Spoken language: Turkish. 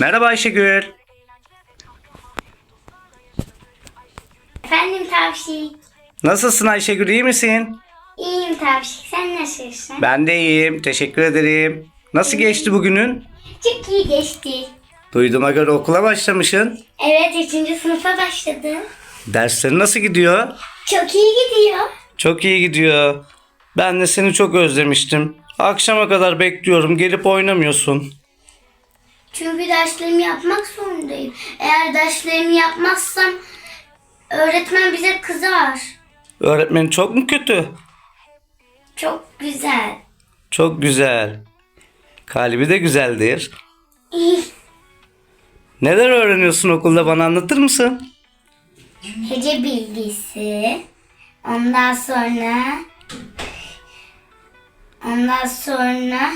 Merhaba Ayşegül. Efendim Tavşik. Nasılsın Ayşegül iyi misin? İyiyim Tavşik. Sen nasılsın? Ben de iyiyim. Teşekkür ederim. Nasıl geçti bugünün? Çok iyi geçti. Duyduğuma göre okula başlamışsın. Evet 3. sınıfa başladım. Derslerin nasıl gidiyor? Çok iyi gidiyor. Çok iyi gidiyor. Ben de seni çok özlemiştim. Akşama kadar bekliyorum. Gelip oynamıyorsun. Çünkü derslerimi yapmak zorundayım. Eğer derslerimi yapmazsam öğretmen bize kızar. Öğretmenin çok mu kötü? Çok güzel. Çok güzel. Kalbi de güzeldir. Neler öğreniyorsun okulda bana anlatır mısın? Hece bilgisi. Ondan sonra ondan sonra